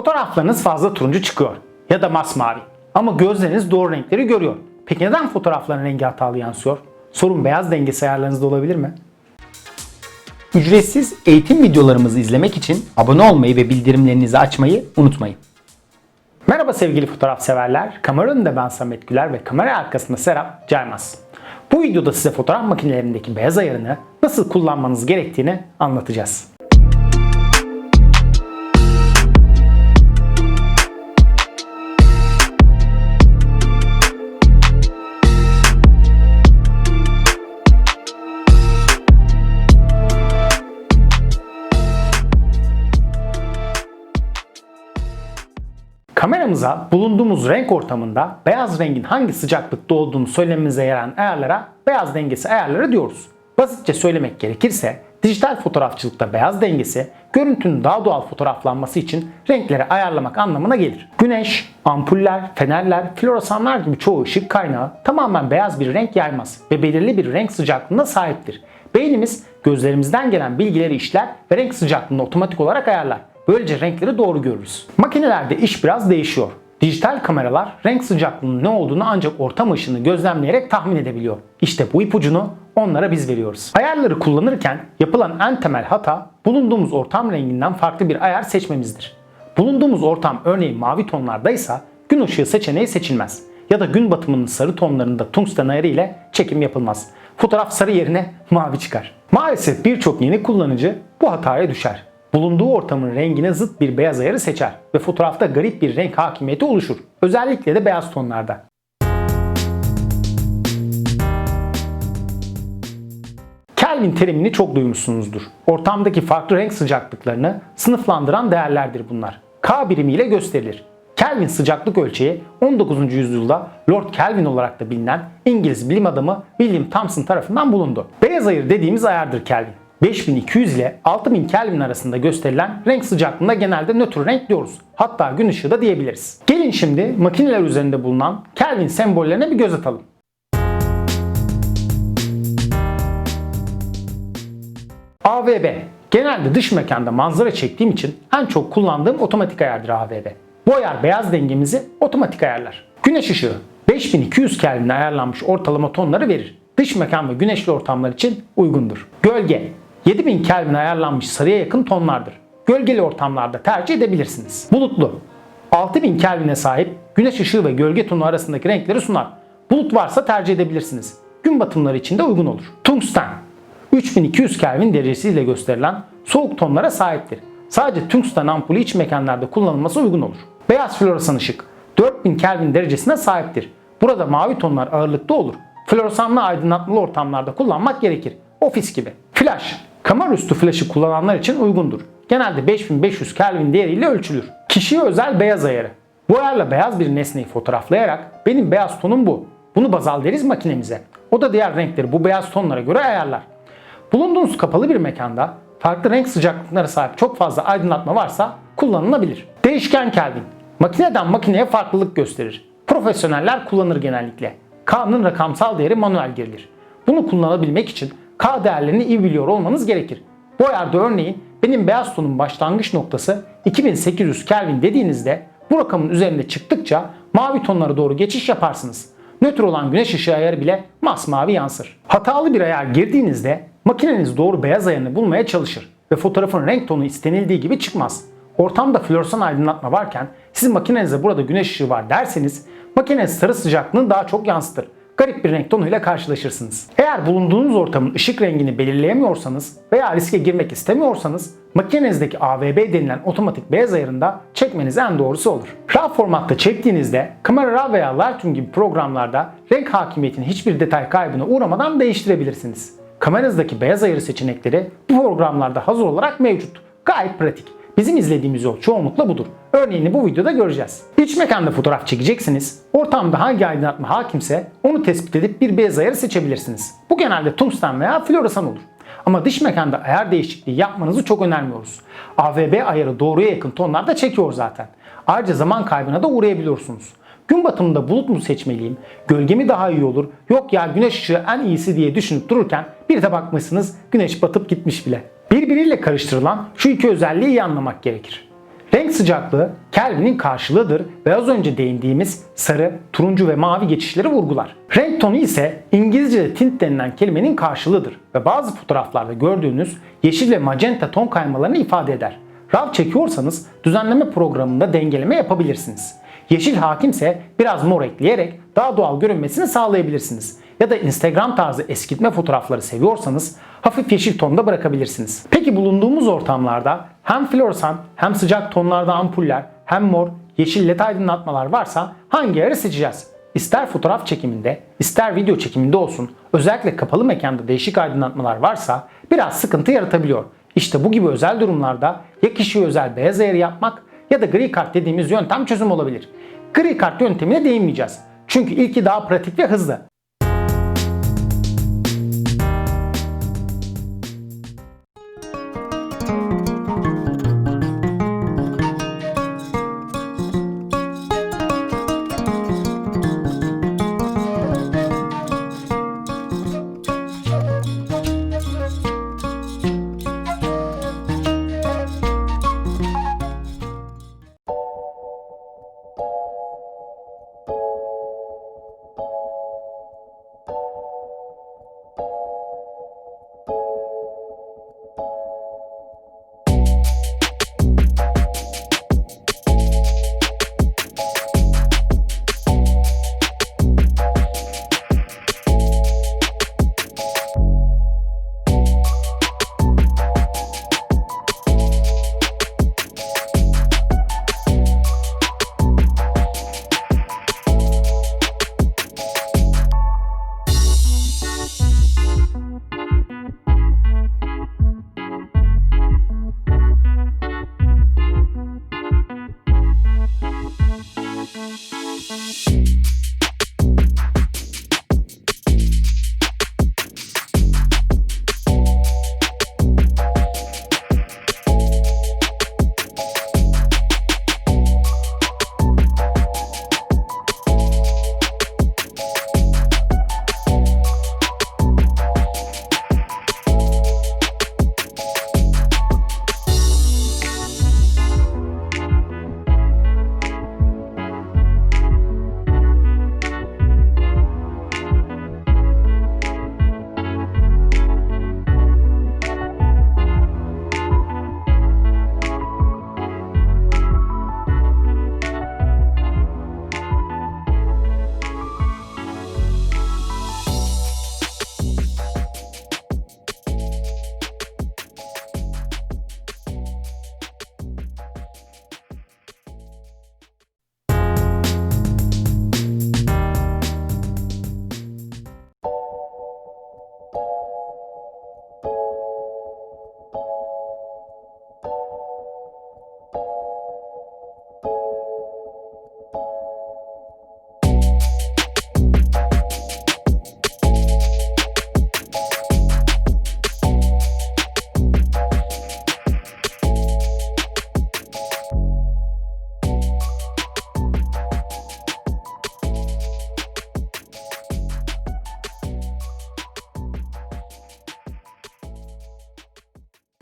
Fotoğraflarınız fazla turuncu çıkıyor ya da masmavi ama gözleriniz doğru renkleri görüyor. Peki neden fotoğrafların rengi hatalı yansıyor? Sorun beyaz dengesi ayarlarınızda olabilir mi? Ücretsiz eğitim videolarımızı izlemek için abone olmayı ve bildirimlerinizi açmayı unutmayın. Merhaba sevgili fotoğraf severler. Kamera önünde ben Samet Güler ve kamera arkasında Serap Caymaz. Bu videoda size fotoğraf makinelerindeki beyaz ayarını nasıl kullanmanız gerektiğini anlatacağız. Kameramıza bulunduğumuz renk ortamında beyaz rengin hangi sıcaklıkta olduğunu söylememize yarayan ayarlara beyaz dengesi ayarları diyoruz. Basitçe söylemek gerekirse dijital fotoğrafçılıkta beyaz dengesi görüntünün daha doğal fotoğraflanması için renkleri ayarlamak anlamına gelir. Güneş, ampuller, fenerler, floresanlar gibi çoğu ışık kaynağı tamamen beyaz bir renk yaymaz ve belirli bir renk sıcaklığına sahiptir. Beynimiz gözlerimizden gelen bilgileri işler ve renk sıcaklığını otomatik olarak ayarlar. Böylece renkleri doğru görürüz. Makinelerde iş biraz değişiyor. Dijital kameralar renk sıcaklığının ne olduğunu ancak ortam ışığını gözlemleyerek tahmin edebiliyor. İşte bu ipucunu onlara biz veriyoruz. Ayarları kullanırken yapılan en temel hata bulunduğumuz ortam renginden farklı bir ayar seçmemizdir. Bulunduğumuz ortam örneğin mavi tonlardaysa gün ışığı seçeneği seçilmez. Ya da gün batımının sarı tonlarında tungsten ayarı ile çekim yapılmaz. Fotoğraf sarı yerine mavi çıkar. Maalesef birçok yeni kullanıcı bu hataya düşer bulunduğu ortamın rengine zıt bir beyaz ayarı seçer ve fotoğrafta garip bir renk hakimiyeti oluşur. Özellikle de beyaz tonlarda. Kelvin terimini çok duymuşsunuzdur. Ortamdaki farklı renk sıcaklıklarını sınıflandıran değerlerdir bunlar. K birimiyle gösterilir. Kelvin sıcaklık ölçeği 19. yüzyılda Lord Kelvin olarak da bilinen İngiliz bilim adamı William Thomson tarafından bulundu. Beyaz ayır dediğimiz ayardır Kelvin. 5200 ile 6000 Kelvin arasında gösterilen renk sıcaklığında genelde nötr renk diyoruz. Hatta gün ışığı da diyebiliriz. Gelin şimdi makineler üzerinde bulunan Kelvin sembollerine bir göz atalım. AVB. Genelde dış mekanda manzara çektiğim için en çok kullandığım otomatik ayardır AVB. Bu ayar beyaz dengemizi otomatik ayarlar. Güneş ışığı 5200 Kelvin'e ayarlanmış ortalama tonları verir. Dış mekan ve güneşli ortamlar için uygundur. Gölge 7000 Kelvin ayarlanmış sarıya yakın tonlardır. Gölgeli ortamlarda tercih edebilirsiniz. Bulutlu 6000 Kelvin'e sahip güneş ışığı ve gölge tonu arasındaki renkleri sunar. Bulut varsa tercih edebilirsiniz. Gün batımları için de uygun olur. Tungsten 3200 Kelvin derecesiyle gösterilen soğuk tonlara sahiptir. Sadece tungsten ampulü iç mekanlarda kullanılması uygun olur. Beyaz floresan ışık 4000 Kelvin derecesine sahiptir. Burada mavi tonlar ağırlıkta olur. Floresanlı aydınlatmalı ortamlarda kullanmak gerekir. Ofis gibi. Flash Kamera üstü flaşı kullananlar için uygundur. Genelde 5500 Kelvin değeriyle ölçülür. Kişiye özel beyaz ayarı. Bu ayarla beyaz bir nesneyi fotoğraflayarak benim beyaz tonum bu. Bunu baz al deriz makinemize. O da diğer renkleri bu beyaz tonlara göre ayarlar. Bulunduğunuz kapalı bir mekanda farklı renk sıcaklıklara sahip çok fazla aydınlatma varsa kullanılabilir. Değişken Kelvin. Makineden makineye farklılık gösterir. Profesyoneller kullanır genellikle. K'nın rakamsal değeri manuel girilir. Bunu kullanabilmek için K değerlerini iyi biliyor olmanız gerekir. Bu ayarda örneğin benim beyaz tonun başlangıç noktası 2800 Kelvin dediğinizde bu rakamın üzerinde çıktıkça mavi tonlara doğru geçiş yaparsınız. Nötr olan güneş ışığı ayarı bile masmavi yansır. Hatalı bir ayar girdiğinizde makineniz doğru beyaz ayarını bulmaya çalışır ve fotoğrafın renk tonu istenildiği gibi çıkmaz. Ortamda floresan aydınlatma varken siz makinenizde burada güneş ışığı var derseniz makineniz sarı sıcaklığını daha çok yansıtır garip bir renk tonuyla karşılaşırsınız. Eğer bulunduğunuz ortamın ışık rengini belirleyemiyorsanız veya riske girmek istemiyorsanız makinenizdeki AVB denilen otomatik beyaz ayarında çekmeniz en doğrusu olur. RAW formatta çektiğinizde Camera Raw veya Lightroom gibi programlarda renk hakimiyetini hiçbir detay kaybına uğramadan değiştirebilirsiniz. Kameranızdaki beyaz ayarı seçenekleri bu programlarda hazır olarak mevcut. Gayet pratik. Bizim izlediğimiz yol çoğunlukla budur. Örneğini bu videoda göreceğiz. İç mekanda fotoğraf çekeceksiniz. Ortamda hangi aydınlatma hakimse onu tespit edip bir beyaz ayarı seçebilirsiniz. Bu genelde tungsten veya floresan olur. Ama dış mekanda ayar değişikliği yapmanızı çok önermiyoruz. AVB ayarı doğruya yakın tonlarda çekiyor zaten. Ayrıca zaman kaybına da uğrayabiliyorsunuz. Gün batımında bulut mu seçmeliyim, gölge mi daha iyi olur, yok ya güneş ışığı en iyisi diye düşünüp dururken bir de bakmışsınız güneş batıp gitmiş bile. Birbiriyle karıştırılan şu iki özelliği iyi anlamak gerekir. Renk sıcaklığı Kelvin'in karşılığıdır ve az önce değindiğimiz sarı, turuncu ve mavi geçişleri vurgular. Renk tonu ise İngilizce'de tint denilen kelimenin karşılığıdır ve bazı fotoğraflarda gördüğünüz yeşil ve magenta ton kaymalarını ifade eder. RAW çekiyorsanız düzenleme programında dengeleme yapabilirsiniz. Yeşil hakimse biraz mor ekleyerek daha doğal görünmesini sağlayabilirsiniz. Ya da Instagram tarzı eskitme fotoğrafları seviyorsanız hafif yeşil tonda bırakabilirsiniz. Peki bulunduğumuz ortamlarda hem floresan hem sıcak tonlarda ampuller hem mor, yeşil led aydınlatmalar varsa hangi ayarı seçeceğiz? İster fotoğraf çekiminde, ister video çekiminde olsun, özellikle kapalı mekanda değişik aydınlatmalar varsa biraz sıkıntı yaratabiliyor. İşte bu gibi özel durumlarda ya kişiye özel beyaz ayarı yapmak ya da gri kart dediğimiz yöntem çözüm olabilir. Gri kart yöntemine değinmeyeceğiz. Çünkü ilki daha pratik ve hızlı.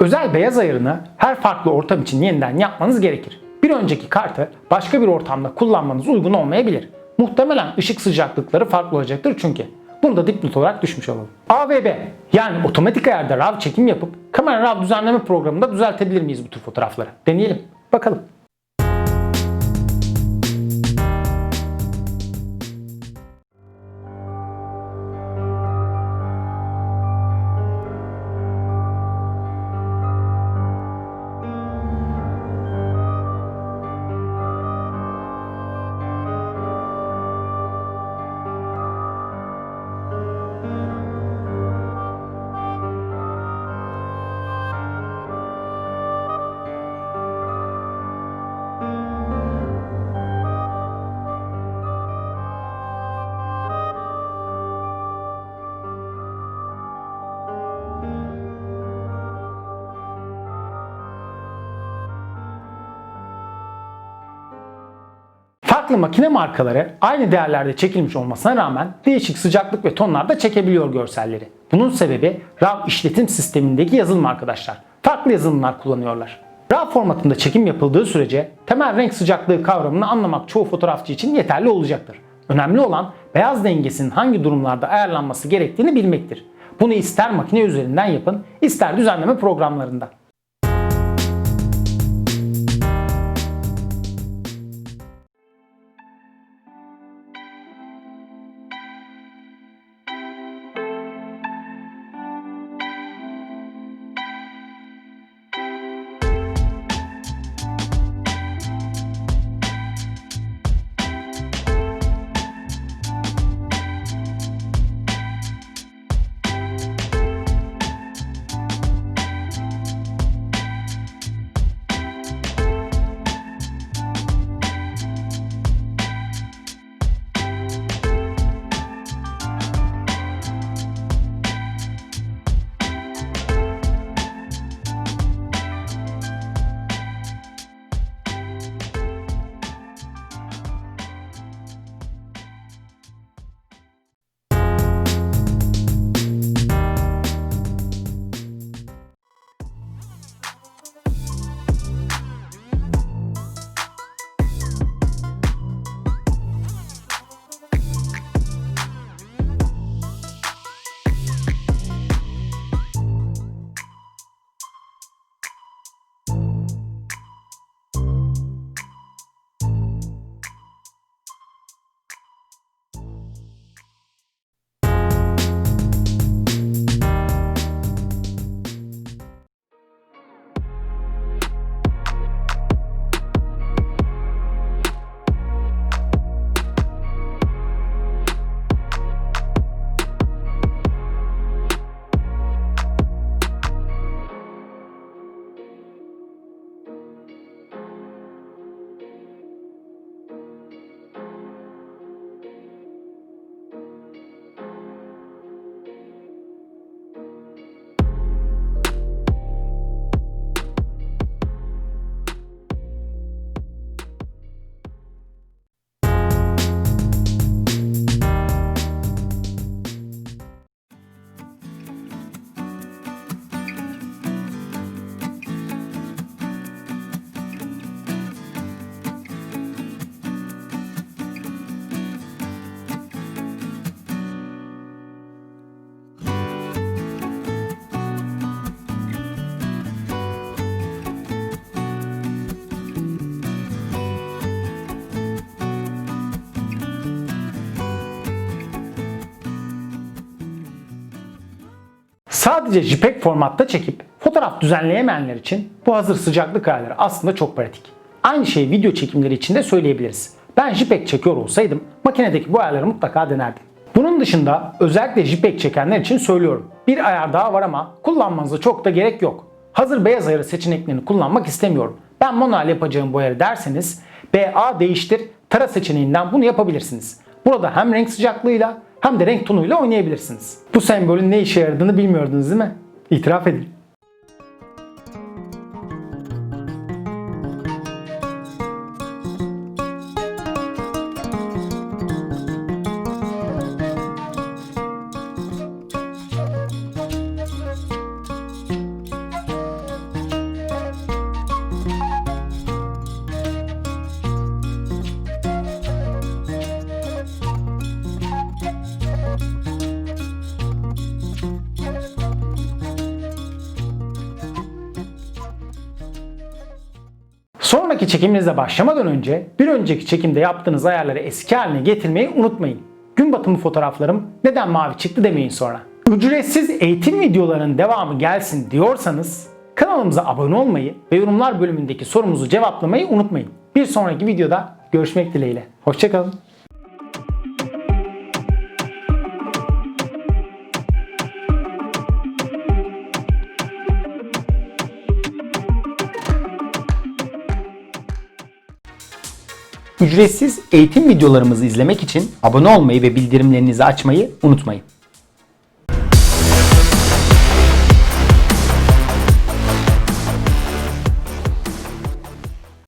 Özel beyaz ayarını her farklı ortam için yeniden yapmanız gerekir. Bir önceki kartı başka bir ortamda kullanmanız uygun olmayabilir. Muhtemelen ışık sıcaklıkları farklı olacaktır çünkü. Bunu da dipnot olarak düşmüş olalım. AVB yani otomatik ayarda RAW çekim yapıp kamera RAW düzenleme programında düzeltebilir miyiz bu tür fotoğrafları? Deneyelim. Bakalım. Farklı makine markaları aynı değerlerde çekilmiş olmasına rağmen değişik sıcaklık ve tonlarda çekebiliyor görselleri. Bunun sebebi RAW işletim sistemindeki yazılım arkadaşlar. Farklı yazılımlar kullanıyorlar. RAW formatında çekim yapıldığı sürece temel renk sıcaklığı kavramını anlamak çoğu fotoğrafçı için yeterli olacaktır. Önemli olan beyaz dengesinin hangi durumlarda ayarlanması gerektiğini bilmektir. Bunu ister makine üzerinden yapın, ister düzenleme programlarında. Sadece JPEG formatta çekip fotoğraf düzenleyemeyenler için bu hazır sıcaklık ayarları aslında çok pratik. Aynı şeyi video çekimleri için de söyleyebiliriz. Ben JPEG çekiyor olsaydım makinedeki bu ayarları mutlaka denerdim. Bunun dışında özellikle JPEG çekenler için söylüyorum. Bir ayar daha var ama kullanmanıza çok da gerek yok. Hazır beyaz ayarı seçeneklerini kullanmak istemiyorum. Ben manuel yapacağım bu ayarı derseniz BA değiştir tara seçeneğinden bunu yapabilirsiniz. Burada hem renk sıcaklığıyla hem de renk tonuyla oynayabilirsiniz. Bu sembolün ne işe yaradığını bilmiyordunuz değil mi? İtiraf edin. Sonraki çekiminizle başlamadan önce bir önceki çekimde yaptığınız ayarları eski haline getirmeyi unutmayın. Gün batımı fotoğraflarım neden mavi çıktı demeyin sonra. Ücretsiz eğitim videolarının devamı gelsin diyorsanız kanalımıza abone olmayı ve yorumlar bölümündeki sorumuzu cevaplamayı unutmayın. Bir sonraki videoda görüşmek dileğiyle. Hoşçakalın. Ücretsiz eğitim videolarımızı izlemek için abone olmayı ve bildirimlerinizi açmayı unutmayın.